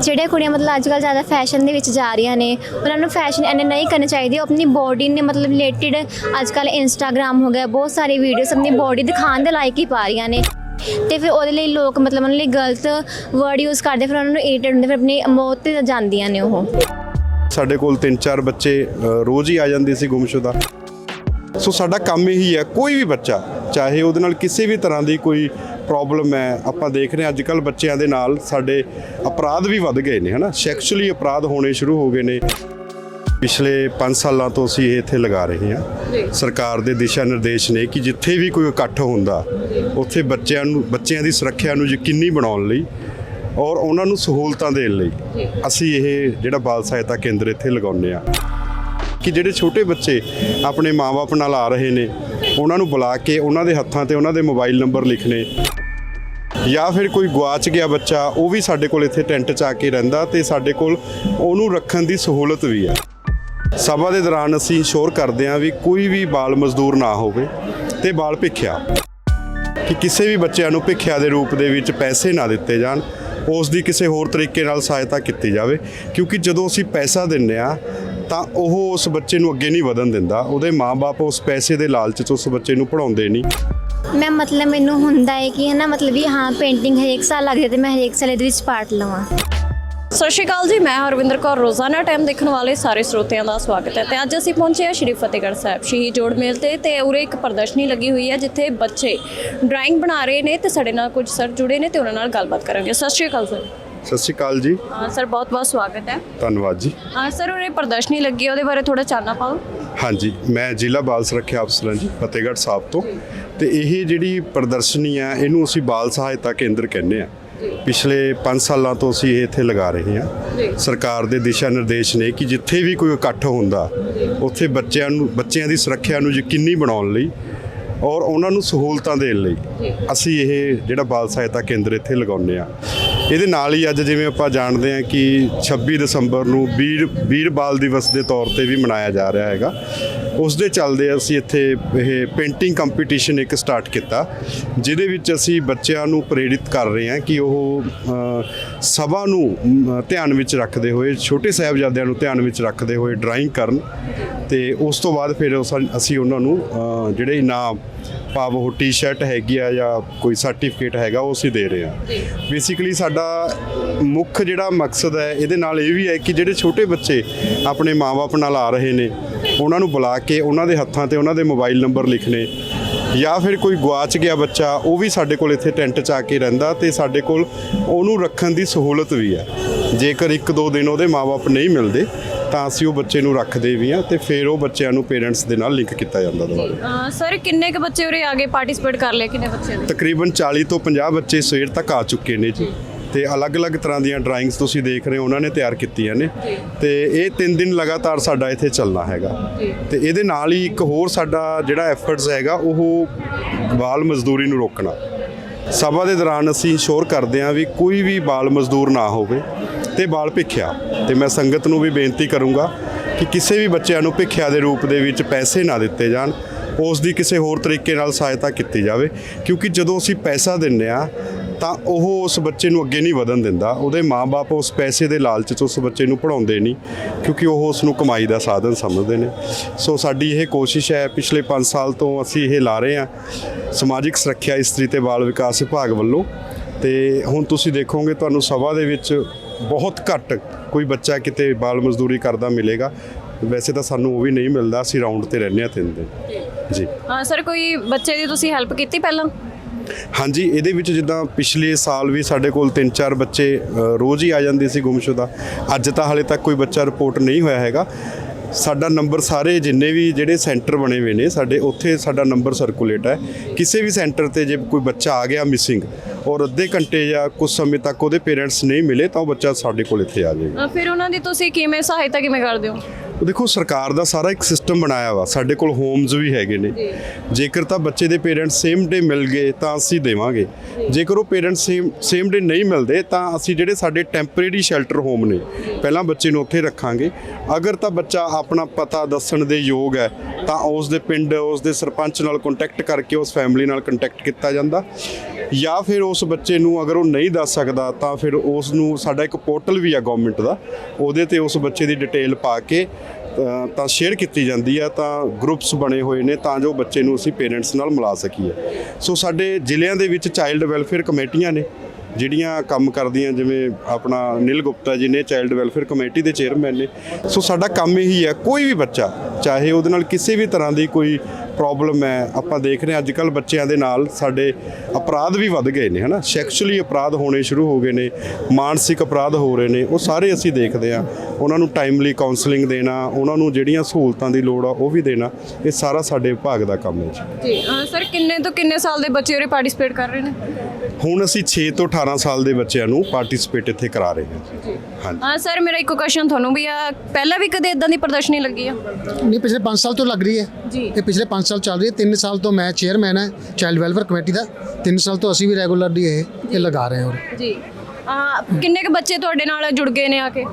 ਜਿਹੜੀਆਂ ਕੁੜੀਆਂ ਮਤਲਬ ਅੱਜ ਕੱਲ੍ਹ ਜ਼ਿਆਦਾ ਫੈਸ਼ਨ ਦੇ ਵਿੱਚ ਜਾ ਰਹੀਆਂ ਨੇ, ਉਹਨਾਂ ਨੂੰ ਫੈਸ਼ਨ ਇੰਨੇ ਨਹੀਂ ਕਰਨੇ ਚਾਹੀਦੇ, ਉਹ ਆਪਣੀ ਬੋਡੀ ਨੇ ਮਤਲਬ ਰਿਲੇਟਡ ਅੱਜ ਕੱਲ੍ਹ ਇੰਸਟਾਗ੍ਰਾਮ ਹੋ ਗਿਆ, ਬਹੁਤ ਸਾਰੇ ਵੀਡੀਓਜ਼ ਆਪਣੀ ਬੋਡੀ ਦਿਖਾਉਣ ਦੇ ਲਾਇਕ ਹੀ ਪਾ ਰਹੀਆਂ ਨੇ। ਤੇ ਫਿਰ ਉਹਦੇ ਲਈ ਲੋਕ ਮਤਲਬ ਉਹਨਾਂ ਲਈ ਗਲਤ ਵਰਡ ਯੂਜ਼ ਕਰਦੇ, ਫਿਰ ਉਹਨਾਂ ਨੂੰ ਇਰੀਟੇਟ ਹੁੰਦੇ, ਫਿਰ ਆਪਣੀ ਮੌਤ ਤੇ ਜਾਂਦੀਆਂ ਨੇ ਉਹ। ਸਾਡੇ ਕੋਲ ਤਿੰਨ ਚਾਰ ਬੱਚੇ ਰੋਜ਼ ਹੀ ਆ ਜਾਂਦੇ ਸੀ ਗੁੰਮਸ਼ੁਦਾ। ਸੋ ਸਾਡਾ ਕੰਮ ਇਹੀ ਹੈ, ਕੋਈ ਵੀ ਬੱਚਾ, ਚਾਹੇ ਉਹਦੇ ਨਾਲ ਕਿਸੇ ਵੀ ਤਰ੍ਹਾਂ ਦੀ ਕੋਈ ਪ੍ਰੋਬਲਮ ਹੈ। ਆਪਾਂ ਦੇਖ ਰਹੇ ਹਾਂ ਅੱਜ ਕੱਲ ਬੱਚਿਆਂ ਦੇ ਨਾਲ ਸਾਡੇ ਅਪਰਾਧ ਵੀ ਵੱਧ ਗਏ ਨੇ ਹਨਾ? ਸੈਕਸ਼ੂਅਲੀ ਅਪਰਾਧ ਹੋਣੇ ਸ਼ੁਰੂ ਹੋ ਗਏ ਨੇ। ਪਿਛਲੇ 5 ਸਾਲਾਂ ਤੋਂ ਅਸੀਂ ਇਹ ਇੱਥੇ ਲਗਾ ਰਹੇ ਹਾਂ। ਸਰਕਾਰ ਦੇ ਦਿਸ਼ਾ ਨਿਰਦੇਸ਼ ਨੇ ਕਿ ਜਿੱਥੇ ਵੀ ਕੋਈ ਇਕੱਠ ਹੁੰਦਾ ਉੱਥੇ ਬੱਚਿਆਂ ਨੂੰ ਬੱਚਿਆਂ ਦੀ ਸੁਰੱਖਿਆ ਨੂੰ ਯਕੀਨੀ ਬਣਾਉਣ ਲਈ ਔਰ ਉਹਨਾਂ ਨੂੰ ਸਹੂਲਤਾਂ ਦੇਣ ਲਈ ਅਸੀਂ ਇਹ ਜਿਹੜਾ ਬਾਲ ਸਹਾਇਤਾ ਕੇਂਦਰ ਇੱਥੇ ਲਗਾਉਂਦੇ ਆ ਕਿ ਜਿਹੜੇ ਛੋਟੇ ਬੱਚੇ ਆਪਣੇ ਮਾਪੇ ਨਾਲ ਆ ਰਹੇ ਨੇ ਉਹਨਾਂ ਨੂੰ ਬੁਲਾ ਕੇ ਉਹਨਾਂ ਦੇ ਹੱਥਾਂ ਤੇ ਉਹਨਾਂ ਦੇ ਮੋਬਾਈਲ ਨੰਬਰ ਲਿਖਣੇ ਜਾਂ ਫਿਰ ਕੋਈ ਗਵਾਚ ਗਿਆ ਬੱਚਾ, ਉਹ ਵੀ ਸਾਡੇ ਕੋਲ ਇੱਥੇ ਟੈਂਟ 'ਚ ਆ ਕੇ ਰਹਿੰਦਾ ਤੇ ਸਾਡੇ ਕੋਲ ਉਹਨੂੰ ਰੱਖਣ ਦੀ ਸਹੂਲਤ ਵੀ ਆ। ਸਭਾ ਦੇ ਦੌਰਾਨ ਅਸੀਂ ਇੰਸ਼ੋਰ ਕਰਦੇ ਹਾਂ ਵੀ ਕੋਈ ਵੀ ਬਾਲ ਮਜ਼ਦੂਰ ਨਾ ਹੋਵੇ ਤੇ ਬਾਲ ਭਿੱਖਿਆ। ਕਿ ਕਿਸੇ ਵੀ ਬੱਚਿਆਂ ਨੂੰ ਭਿੱਖਿਆ ਦੇ ਰੂਪ ਦੇ ਵਿੱਚ ਪੈਸੇ ਨਾ ਦਿੱਤੇ ਜਾਣ, ਉਸ ਦੀ ਕਿਸੇ ਹੋਰ ਤਰੀਕੇ ਨਾਲ ਸਹਾਇਤਾ ਕੀਤੀ ਜਾਵੇ, ਕਿਉਂਕਿ ਜਦੋਂ ਅਸੀਂ ਪੈਸਾ ਦਿੰਨੇ ਆ ਤਾਂ ਉਹ ਉਸ ਬੱਚੇ ਨੂੰ ਅੱਗੇ ਨਹੀਂ ਵਧਣ ਦਿੰਦਾ, ਉਹਦੇ ਮਾਪੇ ਉਸ ਪੈਸੇ ਦੇ ਲਾਲਚ 'ਚ ਉਸ ਬੱਚੇ ਨੂੰ ਪੜਾਉਂਦੇ ਨਹੀਂ। ਮੈਂ ਮਤਲਬ ਮੈਨੂੰ ਹੁੰਦਾ ਹੈ ਕਿ ਹੈ ਨਾ ਮਤਲਬ ਵੀ ਹਾਂ ਪੇਂਟਿੰਗ ਹਰੇਕ ਸਾਲ ਲੱਗਦੀ ਹੈ ਤੇ ਮੈਂ ਹਰੇਕ ਸਾਲ ਇਹਦੇ ਵਿੱਚ ਪਾਰਟ ਲਵਾਂ। ਸਤਿ ਸ਼੍ਰੀ ਅਕਾਲ ਜੀ ਮੈਂ ਹਰਵਿੰਦਰ ਕੌਰ ਰੋਜ਼ਾਨਾ ਟਾਈਮ ਦੇਖਣ ਵਾਲੇ ਸਾਰੇ ਸਰੋਤਿਆਂ ਦਾ ਸਵਾਗਤ ਹੈ ਤੇ ਅੱਜ ਅਸੀਂ ਪਹੁੰਚੇ ਹਾਂ ਸ਼੍ਰੀ ਫਤਿਹਗੜ੍ਹ ਸਾਹਿਬ ਸ਼ਹੀਦ ਜੋੜ ਮੇਲ ਤੇ ਤੇ ਉਰੇ ਇੱਕ ਪ੍ਰਦਰਸ਼ਨੀ ਲੱਗੀ ਹੋਈ ਹੈ ਜਿੱਥੇ ਬੱਚੇ ਡਰਾਇੰਗ ਬਣਾ ਰਹੇ ਨੇ ਤੇ ਸਾਡੇ ਨਾਲ ਕੁਝ ਸਰ ਜੁੜੇ ਨੇ ਤੇ ਉਹਨਾਂ ਨਾਲ ਗੱਲਬਾਤ ਕਰਾਂਗੇ। ਸਤਿ ਸ਼੍ਰੀ ਅਕਾਲ ਸਰ ਸਤਿ ਸ਼੍ਰੀ ਅਕਾਲ ਜੀ। ਹਾਂ ਸਰ ਬਹੁਤ ਬਹੁਤ ਸਵਾਗਤ ਹੈ। ਧੰਨਵਾਦ ਜੀ। ਹਾਂ ਸਰ ਉਰੇ ਪ੍ਰਦਰਸ਼ਨੀ ਲੱਗੀ ਹੈ ਉਹਦੇ ਬਾਰੇ ਥੋੜਾ ਚਾਨਣਾ ਪਾਓ। ਹਾਂਜੀ ਮੈਂ ਜ਼ਿਲ੍ਹਾ ਬਾਲ ਸੁਰੱਖਿਆ ਅਫਸਰ ਹਾਂ ਜੀ ਫਤਿਹਗੜ੍ਹ ਸਾਹਿਬ ਤੋਂ। ਤੇ ਇਹ ਜਿਹੜੀ ਪ੍ਰਦਰਸ਼ਨੀ ਆ ਇਹਨੂੰ ਅਸੀਂ ਬਾਲ ਸਹਾਇਤਾ ਕੇਂਦਰ ਕਹਿੰਦੇ ਆ। ਪਿਛਲੇ 5 ਸਾਲਾਂ ਤੋਂ ਅਸੀਂ ਇਹ ਇੱਥੇ ਲਗਾ ਰਹੇ ਹਾਂ। ਸਰਕਾਰ ਦੇ ਦਿਸ਼ਾ ਨਿਰਦੇਸ਼ ਨੇ ਕਿ ਜਿੱਥੇ ਵੀ ਕੋਈ ਇਕੱਠ ਹੁੰਦਾ ਉੱਥੇ ਬੱਚਿਆਂ ਨੂੰ ਬੱਚਿਆਂ ਦੀ ਸੁਰੱਖਿਆ ਨੂੰ ਯਕੀਨੀ ਬਣਾਉਣ ਲਈ ਔਰ ਉਹਨਾਂ ਨੂੰ ਸਹੂਲਤਾਂ ਦੇਣ ਲਈ ਅਸੀਂ ਇਹ ਜਿਹੜਾ ਬਾਲ ਸਹਾਇਤਾ ਕੇਂਦਰ ਇੱਥੇ ਲਗਾਉਂਦੇ ਆ ਇਹਦੇ ਨਾਲ ਹੀ ਅੱਜ ਜਿਵੇਂ ਆਪਾਂ ਜਾਣਦੇ ਹਾਂ ਕਿ 26 ਦਸੰਬਰ ਨੂੰ ਵੀਰ ਵੀਰ ਬਾਲ ਦਿਵਸ ਦੇ ਤੌਰ ਤੇ ਵੀ ਮਨਾਇਆ ਜਾ ਰਿਹਾ ਹੈਗਾ। ਉਸ ਦੇ ਚੱਲਦੇ ਅਸੀਂ ਇੱਥੇ ਇਹ ਪੇਂਟਿੰਗ ਕੰਪੀਟੀਸ਼ਨ ਇੱਕ ਸਟਾਰਟ ਕੀਤਾ, ਜਿਹਦੇ ਵਿੱਚ ਅਸੀਂ ਬੱਚਿਆਂ ਨੂੰ ਪ੍ਰੇਰਿਤ ਕਰ ਰਹੇ ਹਾਂ ਕਿ ਉਹ ਸਭਾ ਨੂੰ ਧਿਆਨ ਵਿੱਚ ਰੱਖਦੇ ਹੋਏ, ਛੋਟੇ ਸਾਹਿਬਜ਼ਾਦਿਆਂ ਨੂੰ ਧਿਆਨ ਵਿੱਚ ਰੱਖਦੇ ਹੋਏ ਡਰਾਇੰਗ ਕਰਨ ਤੇ ਉਸ ਤੋਂ ਬਾਅਦ ਫਿਰ ਉਸ- ਅਸੀਂ ਉਹਨਾਂ ਨੂੰ ਜਿਹੜੇ ਇਨਾਮ ਭਾਵ ਉਹ ਟੀ-ਸ਼ਰਟ ਹੈਗੀ ਆ ਜਾਂ ਕੋਈ ਸਰਟੀਫਿਕੇਟ ਹੈਗਾ ਉਹ ਅਸੀਂ ਦੇ ਰਹੇ ਹਾਂ। ਬੇਸਿਕਲੀ ਸਾਡਾ ਮੁੱਖ ਜਿਹੜਾ ਮਕਸਦ ਹੈ ਇਹਦੇ ਨਾਲ ਇਹ ਵੀ ਹੈ ਕਿ ਜਿਹੜੇ ਛੋਟੇ ਬੱਚੇ ਆਪਣੇ ਮਾਪੇ ਨਾਲ ਆ ਰਹੇ ਨੇ ਉਹਨਾਂ ਨੂੰ ਬੁਲਾ ਕੇ ਉਹਨਾਂ ਦੇ ਹੱਥਾਂ ਤੇ ਉਹਨਾਂ ਦੇ ਮੋਬਾਈਲ ਨੰਬਰ ਲਿਖਣੇ ਜਾਂ ਫਿਰ ਕੋਈ ਗਵਾਚ ਗਿਆ ਬੱਚਾ ਉਹ ਵੀ ਸਾਡੇ ਕੋਲ ਇੱਥੇ ਟੈਂਟ 'ਚ ਆ ਕੇ ਰਹਿੰਦਾ ਤੇ ਸਾਡੇ ਕੋਲ ਉਹਨੂੰ ਰੱਖਣ ਦੀ ਸਹੂਲਤ ਵੀ ਹੈ। ਜੇਕਰ ਇੱਕ ਦੋ ਦਿਨ ਉਹਦੇ ਮਾਪੇ ਨਹੀਂ ਮਿਲਦੇ ਤਾਂ ਅਸੀਂ ਉਹ ਬੱਚੇ ਨੂੰ ਰੱਖਦੇ ਵੀ ਹਾਂ ਤੇ ਫਿਰ ਉਹ ਬੱਚਿਆਂ ਨੂੰ ਪੇਰੈਂਟਸ ਦੇ ਨਾਲ ਲਿੰਕ ਕੀਤਾ ਜਾਂਦਾ ਦੁਬਾਰਾ ਸਰ ਕਿੰਨੇ ਕੁ ਬੱਚੇ ਉਰੇ ਆਗੇ ਪਾਰਟਿਸਿਪੇਟ ਕਰ ਲਿਆ ਕਿੰਨੇ ਬੱਚੇ ਨੇ ਤਕਰੀਬਨ 40 ਤੋਂ 50 ਬੱਚੇ ਸਵੇਰ ਤੱਕ ਆ ਚੁੱਕੇ ਨੇ ਜੀ। ਤੇ ਅਲੱਗ-ਅਲੱਗ ਤਰ੍ਹਾਂ ਦੀਆਂ ਡਰਾਇੰਗਸ ਤੁਸੀਂ ਦੇਖ ਰਹੇ ਹੋ ਉਹਨਾਂ ਨੇ ਤਿਆਰ ਕੀਤੀਆਂ ਨੇ। ਤੇ ਇਹ 3 ਦਿਨ ਲਗਾਤਾਰ ਸਾਡਾ ਇੱਥੇ ਚੱਲਣਾ ਹੈਗਾ। ਤੇ ਇਹਦੇ ਨਾਲ ਹੀ ਇੱਕ ਹੋਰ ਸਾਡਾ ਜਿਹੜਾ ਐਫਰਟਸ ਹੈਗਾ ਉਹ ਬਾਲ ਮਜ਼ਦੂਰੀ ਨੂੰ ਰੋਕਣਾ। ਸਭਾ ਦੇ ਦੌਰਾਨ ਅਸੀਂ ਇੰਸ਼ੋਰ ਕਰਦੇ ਹਾਂ ਵੀ ਕੋਈ ਵੀ ਬਾਲ ਮਜ਼ਦੂਰ ਨਾ ਹੋਵੇ। ਤੇ ਬਾਲ ਭਿੱਖਿਆ। ਤੇ ਮੈਂ ਸੰਗਤ ਨੂੰ ਵੀ ਬੇਨਤੀ ਕਰੂੰਗਾ ਕਿ ਕਿਸੇ ਵੀ ਬੱਚਿਆਂ ਨੂੰ ਭਿੱਖਿਆ ਦੇ ਰੂਪ ਦੇ ਵਿੱਚ ਪੈਸੇ ਨਾ ਦਿੱਤੇ ਜਾਣ, ਉਸ ਦੀ ਕਿਸੇ ਹੋਰ ਤਰੀਕੇ ਨਾਲ ਸਹਾਇਤਾ ਕੀਤੀ ਜਾਵੇ। ਕਿਉਂਕਿ ਜਦੋਂ ਅਸੀਂ ਪੈਸਾ ਦਿੰਨੇ ਆ ਤਾਂ ਉਹ ਉਸ ਬੱਚੇ ਨੂੰ ਅੱਗੇ ਨਹੀਂ ਵਧਣ ਦਿੰਦਾ। ਉਹਦੇ ਮਾਪੇ ਉਸ ਪੈਸੇ ਦੇ ਲਾਲਚ 'ਚ ਉਸ ਬੱਚੇ ਨੂੰ ਪੜਾਉਂਦੇ ਨਹੀਂ, ਕਿਉਂਕਿ ਉਹ ਉਸ ਨੂੰ ਕਮਾਈ ਦਾ ਸਾਧਨ ਸਮਝਦੇ ਨੇ। ਸੋ ਸਾਡੀ ਇਹ ਕੋਸ਼ਿਸ਼ ਹੈ, ਪਿਛਲੇ 5 ਸਾਲ ਤੋਂ ਅਸੀਂ ਇਹ ਲਾ ਰਹੇ ਹਾਂ ਸਮਾਜਿਕ ਸੁਰੱਖਿਆ, ਇਸਤਰੀ ਤੇ ਬਾਲ ਵਿਕਾਸ ਵਿਭਾਗ ਵੱਲੋਂ। ਤੇ ਹੁਣ ਤੁਸੀਂ ਦੇਖੋਗੇ, ਤੁਹਾਨੂੰ ਸਭਾ ਦੇ ਵਿੱਚ ਬਹੁਤ ਘੱਟ ਕੋਈ ਬੱਚਾ ਕਿਤੇ ਬਾਲ ਮਜ਼ਦੂਰੀ ਕਰਦਾ ਮਿਲੇਗਾ। ਵੈਸੇ ਤਾਂ ਸਾਨੂੰ ਉਹ ਵੀ ਨਹੀਂ ਮਿਲਦਾ ਅਸੀਂ ਰਾਉਂਡ ਤੇ ਰਹਿੰਦੇ ਹਾਂ ਤਿੰਨ ਦਿਨ। ਜੀ। ਹਾਂ ਸਰ ਕੋਈ ਬੱਚੇ ਦੀ ਤੁਸੀਂ ਹੈਲਪ ਕੀਤੀ ਪਹਿਲਾਂ? ਹਾਂਜੀ ਇਹਦੇ ਵਿੱਚ ਜਿੱਦਾਂ ਪਿਛਲੇ ਸਾਲ ਵੀ ਸਾਡੇ ਕੋਲ ਤਿੰਨ ਚਾਰ ਬੱਚੇ ਅ, ਰੋਜ਼ ਹੀ ਆ ਜਾਂਦੇ ਸੀ ਗੁੰਮਸ਼ੁਦਾ। ਅੱਜ ਤਾਂ ਹਾਲੇ ਤੱਕ ਕੋਈ ਬੱਚਾ ਰਿਪੋਰਟ ਨਹੀਂ ਹੋਇਆ ਹੈਗਾ। ਸਾਡਾ ਨੰਬਰ ਸਾਰੇ ਜਿੰਨੇ ਵੀ ਜਿਹੜੇ ਸੈਂਟਰ ਬਣੇ ਹੋਏ ਨੇ, ਸਾਡੇ ਉੱਥੇ ਸਾਡਾ ਨੰਬਰ ਸਰਕੂਲੇਟ ਹੈ। ਕਿਸੇ ਵੀ ਸੈਂਟਰ ਤੇ ਜੇ ਕੋਈ ਬੱਚਾ ਆ ਗਿਆ ਮਿਸਿੰਗ ਔਰ ਅੱਧੇ ਘੰਟੇ ਜਾਂ ਕੁਝ ਸਮੇਂ ਤੱਕ ਉਹਦੇ ਪੇਰੈਂਟਸ ਨਹੀਂ ਮਿਲੇ, ਤਾਂ ਉਹ ਬੱਚਾ ਸਾਡੇ ਕੋਲ ਇੱਥੇ ਆ ਜਾਏਗਾ। ਫਿਰ ਉਹਨਾਂ ਦੀ ਤੁਸੀਂ ਕਿਵੇਂ ਸਹਾਇਤਾ ਕਿਵੇਂ ਕਰਦੇ ਹੋ? ਦੇਖੋ ਸਰਕਾਰ ਦਾ ਸਾਰਾ ਇੱਕ ਸਿਸਟਮ ਬਣਾਇਆ ਵਾ। ਸਾਡੇ ਕੋਲ ਹੋਮਸ ਵੀ ਹੈਗੇ ਨੇ। ਜੇਕਰ ਤਾਂ ਬੱਚੇ ਦੇ ਪੇਰੈਂਟਸ ਸੇਮ ਡੇ ਮਿਲ ਗਏ ਤਾਂ ਅਸੀਂ ਦੇਵਾਂਗੇ। ਜੇਕਰ ਉਹ ਪੇਰੈਂਟਸ ਸੇਮ ਸੇਮ ਡੇ ਨਹੀਂ ਮਿਲਦੇ ਤਾਂ ਅਸੀਂ ਜਿਹੜੇ ਸਾਡੇ ਟੈਂਪਰੇਰੀ ਸ਼ੈਲਟਰ ਹੋਮ ਨੇ ਪਹਿਲਾਂ ਬੱਚੇ ਨੂੰ ਉੱਥੇ ਰੱਖਾਂਗੇ। ਅਗਰ ਤਾਂ ਬੱਚਾ ਆਪਣਾ ਪਤਾ ਦੱਸਣ ਦੇ ਯੋਗ ਹੈ ਤਾਂ ਉਸ ਦੇ ਪਿੰਡ ਉਸ ਦੇ ਸਰਪੰਚ ਨਾਲ ਕੰਟੈਕਟ ਕਰਕੇ ਉਸ ਫੈਮਿਲੀ ਨਾਲ ਕੰਟੈਕਟ ਕੀਤਾ ਜਾਂਦਾ। ਜਾਂ ਫਿਰ ਉਸ ਬੱਚੇ ਨੂੰ ਅਗਰ ਉਹ ਨਹੀਂ ਦੱਸ ਸਕਦਾ, ਤਾਂ ਫਿਰ ਉਸ ਨੂੰ ਸਾਡਾ ਇੱਕ ਪੋਰਟਲ ਵੀ ਆ ਗਵਰਨਮੈਂਟ ਦਾ, ਉਹਦੇ ਤੇ ਉਸ ਬੱਚੇ ਦੀ ਡਿਟੇਲ ਪਾ ਕੇ ਤਾਂ ਸ਼ੇਅਰ ਕੀਤੀ ਜਾਂਦੀ ਆ, ਤਾਂ ਗਰੁੱਪਸ ਬਣੇ ਹੋਏ ਨੇ, ਤਾਂ ਜੋ ਬੱਚੇ ਨੂੰ ਅਸੀਂ ਪੇਰੈਂਟਸ ਨਾਲ ਮਿਲਾ ਸਕੀਏ। ਸੋ ਸਾਡੇ ਜ਼ਿਲ੍ਹਿਆਂ ਦੇ ਵਿੱਚ ਚਾਈਲਡ ਵੈਲਫੇਅਰ ਕਮੇਟੀਆਂ ਨੇ, ਜਿਹੜੀਆਂ ਕੰਮ ਕਰਦੀਆਂ, ਜਿਵੇਂ ਆਪਣਾ ਨਿਲ ਗੁਪਤਾ ਜੀ ਨੇ ਚਾਈਲਡ ਵੈਲਫੇਅਰ ਕਮੇਟੀ ਦੇ ਚੇਅਰਮੈਨ ਨੇ। ਸੋ ਸਾਡਾ ਕੰਮ ਇਹੀ ਹੈ ਕੋਈ ਵੀ ਬੱਚਾ, ਚਾਹੇ ਉਹਦੇ ਨਾਲ ਕਿਸੇ ਵੀ ਤਰ੍ਹਾਂ ਦੀ ਕੋਈ ਪ੍ਰੋਬਲਮ ਹੈ। ਆਪਾਂ ਦੇਖ ਰਹੇ ਹਾਂ ਅੱਜ ਕੱਲ ਬੱਚਿਆਂ ਦੇ ਨਾਲ ਸਾਡੇ ਅਪਰਾਧ ਵੀ ਵੱਧ ਗਏ ਨੇ, ਹਨਾ? ਸੈਕਸ਼ੂਅਲੀ ਅਪਰਾਧ ਹੋਣੇ ਸ਼ੁਰੂ ਹੋ ਗਏ ਨੇ, ਮਾਨਸਿਕ ਅਪਰਾਧ ਹੋ ਰਹੇ ਨੇ, ਉਹ ਸਾਰੇ ਅਸੀਂ ਦੇਖਦੇ ਹਾਂ। ਉਹਨਾਂ ਨੂੰ ਟਾਈਮਲੀ ਕਾਉਂਸਲਿੰਗ ਦੇਣਾ, ਉਹਨਾਂ ਨੂੰ ਜਿਹੜੀਆਂ ਸਹੂਲਤਾਂ ਦੀ ਲੋੜ ਆ, ਉਹ ਵੀ ਦੇਣਾ। ਇਹ ਸਾਰਾ ਸਾਡੇ ਵਿਭਾਗ ਦਾ ਕੰਮ ਹੈ ਜੀ। ਜੀ ਸਰ, ਕਿੰਨੇ ਤੋਂ ਕਿੰਨੇ ਸਾਲ ਦੇ ਬੱਚੇ ਉਰੇ ਪਾਰਟਿਸਿਪੇਟ ਕਰ ਰਹੇ ਨੇ? ਹੁਣ ਅਸੀਂ 6 ਤੋਂ 18 ਸਾਲ ਦੇ ਬੱਚਿਆਂ ਨੂੰ ਪਾਰਟਿਸਿਪੇਟ ਇੱਥੇ ਕਰਾ ਰਹੇ ਹਾਂ। ਜੀ। ਹਾਂਜੀ। ਹਾਂ ਸਰ ਮੇਰਾ ਇੱਕ ਕੁਐਸਚਨ ਤੁਹਾਨੂੰ ਵੀ ਆ। ਪਹਿਲਾਂ ਵੀ ਕਦੇ ਇਦਾਂ ਦੀ ਪ੍ਰਦਰਸ਼ਨੀ ਲੱਗੀ ਆ? ਨਹੀਂ ਪਿਛਲੇ 5 ਸਾਲ ਤੋਂ ਲੱਗ ਰਹੀ ਹੈ। ਜੀ। ਇਹ ਪਿਛਲੇ 5 ਸਾਲ ਚੱਲ ਰਹੀ ਹੈ। 3 ਸਾਲ ਤੋਂ ਮੈਂ ਚੇਅਰਮੈਨ ਹੈ ਚਾਈਲਡ ਵੈਲਫੇਅਰ ਕਮੇਟੀ ਦਾ। 3 ਸਾਲ ਤੋਂ ਅਸੀਂ ਵੀ ਰੈਗੂਲਰਲੀ ਇਹ ਇਹ ਲਗਾ ਰਹੇ ਹਾਂ। ਜੀ। ਆ ਕਿੰਨੇ ਕੁ ਬੱਚੇ ਤੁਹਾਡੇ ਨਾਲ ਜੁੜ ਗਏ ਨੇ ਆ ਕੇ?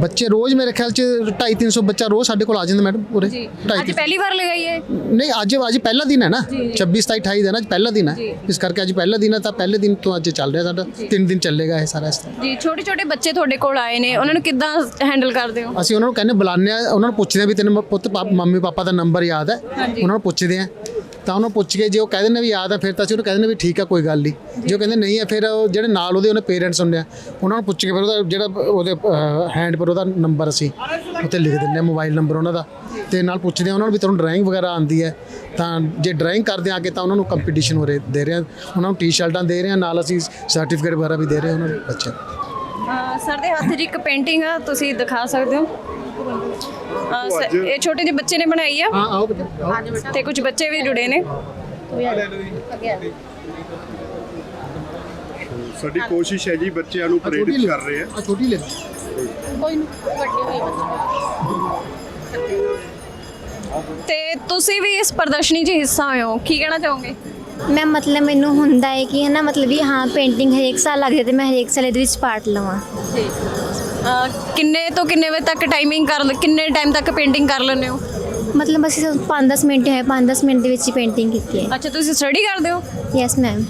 ਬੱਚੇ ਰੋਜ਼ ਮੇਰੇ ਖਿਆਲ ਚ 2.5 300 ਬੱਚਾ ਰੋਜ਼ ਸਾਡੇ ਕੋਲ ਆ ਜਾਂਦਾ ਮੈਡਮ ਪੂਰੇ ਜੀ। ਅੱਜ ਪਹਿਲੀ ਵਾਰ ਲਗਾਈ ਹੈ? ਨਹੀਂ ਅੱਜ ਅੱਜ ਪਹਿਲਾ ਦਿਨ ਹੈ ਨਾ। 26 27 28 ਦਿਨ ਅੱਜ ਪਹਿਲਾ ਦਿਨ ਹੈ। ਇਸ ਕਰਕੇ ਅੱਜ ਪਹਿਲਾ ਦਿਨ ਹੈ ਤਾਂ ਪਹਿਲੇ ਦਿਨ ਤੋਂ ਅੱਜ ਚੱਲ ਰਿਹਾ ਸਾਡਾ। 3 ਦਿਨ ਚੱਲੇਗਾ ਇਹ ਸਾਰਾ ਇਸ ਤਰ੍ਹਾਂ। ਜੀ ਛੋਟੇ ਛੋਟੇ ਬੱਚੇ ਤੁਹਾਡੇ ਕੋਲ ਆਏ ਨੇ। ਉਹਨਾਂ ਨੂੰ ਕਿੱਦਾਂ ਹੈਂਡਲ ਕਰਦੇ ਹੋ? ਅਸੀਂ ਉਹਨਾਂ ਨੂੰ ਕਹਿੰਦੇ ਬੁਲਾਉਂਦੇ ਆ ਉਹਨਾਂ ਨੂੰ ਪੁੱਛਦੇ ਆ ਵੀ ਤੈਨੂੰ ਪੁੱਤ ਮੰਮੀ ਪਾਪਾ ਦਾ ਨੰਬਰ ਯਾਦ ਹੈ। ਉਹਨਾਂ ਨੂੰ ਪੁੱਛਦੇ ਆ ਤਾਂ ਉਹਨੂੰ ਪੁੱਛ ਕੇ ਜੇ ਉਹ ਕਹਿ ਦਿੰਦੇ ਵੀ ਯਾਦ ਆ, ਫਿਰ ਤਾਂ ਅਸੀਂ ਉਹਨੂੰ ਕਹਿ ਦਿੰਦੇ ਵੀ ਠੀਕ ਆ, ਕੋਈ ਗੱਲ ਨਹੀਂ। ਜੇ ਉਹ ਕਹਿੰਦੇ ਨਹੀਂ ਆ, ਫਿਰ ਉਹ ਜਿਹੜੇ ਨਾਲ ਉਹਦੇ, ਉਹਨੇ ਪੇਰੈਂਟਸ ਹੁੰਦੇ ਆ, ਉਹਨਾਂ ਨੂੰ ਪੁੱਛ ਕੇ ਫਿਰ ਉਹਦਾ ਜਿਹੜਾ ਉਹਦੇ ਹੈਂਡ ਪਰ ਉਹਦਾ ਨੰਬਰ ਅਸੀਂ ਉੱਤੇ ਲਿਖ ਦਿੰਦੇ ਆ ਮੋਬਾਈਲ ਨੰਬਰ ਉਹਨਾਂ ਦਾ। ਤੇ ਨਾਲ ਪੁੱਛਦੇ ਆ, ਉਹਨਾਂ ਨੂੰ ਵੀ ਤੁਹਾਨੂੰ ਡਰਾਇੰਗ ਵਗੈਰਾ ਆਉਂਦੀ ਹੈ, ਤਾਂ ਜੇ ਡਰਾਇੰਗ ਕਰਦੇ ਆ ਕੇ ਤਾਂ ਉਹਨਾਂ ਨੂੰ ਕੰਪੀਟੀਸ਼ਨ ਹੋ ਰਹੇ, ਦੇ ਰਹੇ ਆ। ਉਹਨਾਂ ਨੂੰ ਟੀ-ਸ਼ਰਟਾਂ ਦੇ ਰਹੇ ਆ, ਨਾਲ ਅਸੀਂ ਸਰਟੀਫਿਕੇਟ ਵਗੈਰਾ ਵੀ ਦੇ ਰਹੇ ਆ ਉਹਨਾਂ ਨੂੰ, ਬੱਚਿਆਂ ਨੂੰ। ਸਰ ਦੇ ਹੱਥ 'ਚ ਇੱਕ ਪੇਂਟਿੰਗ ਆ, ਤੁਸੀਂ ਦਿਖਾ ਸਕਦੇ ਹੋ? ਸ- ਇਹ ਛੋਟੇ ਜਿਹੇ ਬੱਚੇ ਨੇ ਬਣਾਈ ਆ। ਹਾਂ ਆਓ ਬੇਟਾ ਆਓ। ਤੇ ਕੁਝ ਬੱਚੇ ਵੀ ਜੁੜੇ ਨੇ। ਸਾਡੀ ਕੋਸ਼ਿਸ਼ ਹੈ ਜੀ ਬੱਚਿਆਂ ਨੂੰ ਪ੍ਰੇਰਿਤ ਕਰ ਰਹੇ ਆ। ਆ ਛੋਟੀ ਲੈ। ਲਓ ਤੇ ਤੁਸੀਂ ਵੀ ਇਸ ਪ੍ਰਦਰਸ਼ਨੀ 'ਚ ਹਿੱਸਾ ਹੋਏ ਹੋ। ਕੀ ਕਹਿਣਾ ਚਾਹੋਗੇ? ਮੈਂ ਮਤਲਬ ਮੈਨੂੰ ਹੁੰਦਾ ਹੈ ਕਿ ਹੈ ਨਾ ਮਤਲਬ ਵੀ ਹਾਂ ਪੇਂਟਿੰਗ ਹਰੇਕ ਸਾਲ ਲੱਗਦੀ ਹੈ ਤੇ ਮੈਂ ਹਰੇਕ ਸਾਲ ਇਹਦੇ ਵਿੱਚ ਪਾਰਟ ਲਵਾਂ। ਕਿੰਨੇ ਤੋਂ ਕਿੰਨੇ ਵਜੇ ਤੱਕ ਟਾਈਮਿੰਗ ਕਰ ਕਿੰਨੇ ਟਾਈਮ ਤੱਕ ਪੇਂਟਿੰਗ ਕਰ ਲੈਂਦੇ ਹੋ? ਮਤਲਬ ਅਸੀਂ 5-10 ਮਿੰਟ ਹੈ 5-10 ਮਿੰਟ ਦੇ ਵਿੱਚ ਹੀ ਪੇਂਟਿੰਗ ਕੀਤੀ ਹੈ। ਅੱਛਾ ਤੁਸੀਂ ਸਟੱਡੀ ਕਰਦੇ ਹੋ? ਯੈਸ ਮੈਮ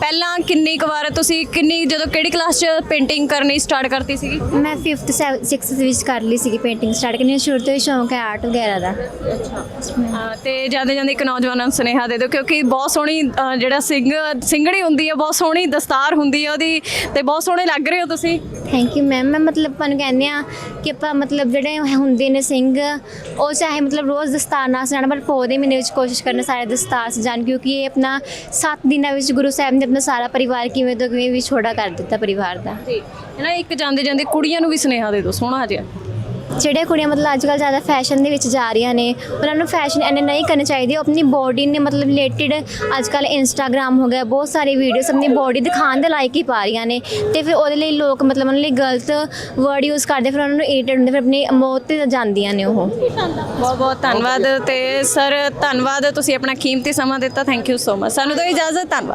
ਪਹਿਲਾਂ ਕਿੰਨੀ ਕੁ ਵਾਰ ਤੁਸੀਂ ਕਿੰਨੀ ਜਦੋਂ ਕਿਹੜੀ ਕਲਾਸ 'ਚ ਪੇਂਟਿੰਗ ਕਰਨੀ ਸਟਾਰਟ ਕਰਤੀ ਸੀਗੀ? ਮੈਂ 5th 6th ਦੇ ਵਿੱਚ ਕਰ ਲਈ ਸੀਗੀ ਪੇਂਟਿੰਗ ਸਟਾਰਟ ਕਰਨੀ ਸ਼ੁਰੂ ਤੋਂ ਹੀ ਸ਼ੌਂਕ ਹੈ ਆਰਟ ਵਗੈਰਾ ਦਾ। ਅਹ, ਤੇ ਜਾਂਦੇ ਜਾਂਦੇ ਇੱਕ ਨੌਜਵਾਨਾਂ ਨੂੰ ਸੁਨੇਹਾ ਦੇ ਦਿਓ ਕਿਉਂਕਿ ਬਹੁਤ ਸੋਹਣੀ ਜਿਹੜਾ ਸਿੰਘ ਸਿੰਘੜੀ ਹੁੰਦੀ ਹੈ ਬਹੁਤ ਸੋਹਣੀ ਦਸਤਾਰ ਹੁੰਦੀ ਹੈ ਉਹਦੀ ਤੇ ਬਹੁਤ ਸੋਹਣੇ ਲੱਗ ਰਹੇ ਹੋ ਤੁਸੀਂ? ਥੈਂਕ ਯੂ ਮੈਮ ਮੈਂ ਮਤਲਬ ਤੁਹਾਨੂੰ ਕਹਿੰਦੇ ਆ ਕਿ ਆਪਾਂ ਮਤਲਬ ਜਿਹੜੇ ਹੁੰਦੇ ਨੇ ਸਿੰਘ ਉਹ ਚਾਹੇ ਮਤਲਬ ਰੋਜ਼ ਦਸਤਾਰ ਨਾ ਸਜਾਣ ਪਰ ਪੌਦੇ ਮਹੀਨੇ ਵਿੱਚ ਕੋਸ਼ਿਸ਼ ਕਰਨਾ ਸਾਰੇ ਦਸਤਾਰ ਸਜਾਣ ਕਿਉਂਕਿ ਇਹ ਆਪਣਾ ਸੱਤ ਦਿਨਾਂ ਵਿੱਚ ਗੁਰੂ ਸਾਹਿਬ ਨੇ ਆਪਣਾ ਸਾਰਾ ਪਰਿਵਾਰ ਕਿਵੇਂ ਤੋਂ ਕਿਵੇਂ ਵਿਛੋੜਾ ਕਰ ਦਿੱਤਾ ਪਰਿਵਾਰ ਦਾ। ਜੀ। ਨਾ, ਇੱਕ ਜਾਂਦੇ ਜਾਂਦੇ ਕੁੜੀਆਂ ਨੂੰ ਵੀ ਸੁਨੇਹਾ ਦੇ ਦਿਓ, ਸੋਹਣਾ ਜਿਹਾ। ਜਿਹੜੀਆਂ ਕੁੜੀਆਂ ਮਤਲਬ ਅੱਜ ਕੱਲ੍ਹ ਜ਼ਿਆਦਾ ਫੈਸ਼ਨ ਦੇ ਵਿੱਚ ਜਾ ਰਹੀਆਂ ਨੇ, ਉਹਨਾਂ ਨੂੰ ਫੈਸ਼ਨ ਐਨੇ ਨਹੀਂ ਕਰਨੇ ਚਾਹੀਦੀ, ਉਹ ਆਪਣੀ ਬੋਡੀ ਨੇ ਮਤਲਬ ਰਿਲੇਟਡ ਅੱਜ ਕੱਲ੍ਹ ਇੰਸਟਾਗ੍ਰam ਹੋ ਗਿਆ, ਬਹੁਤ ਸਾਰੇ ਵੀਡੀਓਸ ਆਪਣੀ ਬੋਡੀ ਦਿਖਾਉਣ ਦੇ ਲਾਇਕ ਹੀ ਪਾ ਰਹੀਆਂ ਨੇ ਤੇ ਫਿਰ ਉਹਦੇ ਲਈ ਲੋਕ ਮਤਲਬ ਉਹਨਾਂ ਲਈ ਗਲਤ ਵਰਡ ਯੂਜ਼ ਕਰਦੇ, ਫਿਰ ਉਹਨਾਂ ਨੂੰ ਇਰੀਟੇਟ ਹੁੰਦੇ, ਫਿਰ ਆਪਣੀ ਮੌਤ ਤੇ ਜਾਂਦੀਆਂ ਨੇ ਉਹ। ਬਹੁਤ ਬਹੁਤ ਧੰਨਵਾਦ ਤੇ ਸਰ ਧੰਨਵਾਦ ਤੁਸੀਂ ਆਪਣਾ ਕੀਮਤੀ ਸਮਾਂ ਦਿੱਤਾ ਥੈਂਕ ਯੂ ਸੋ ਮਚ ਸਾਨੂੰ ਤਾਂ ਇਜਾਜ਼ਤ, ਧੰਨਵਾਦ।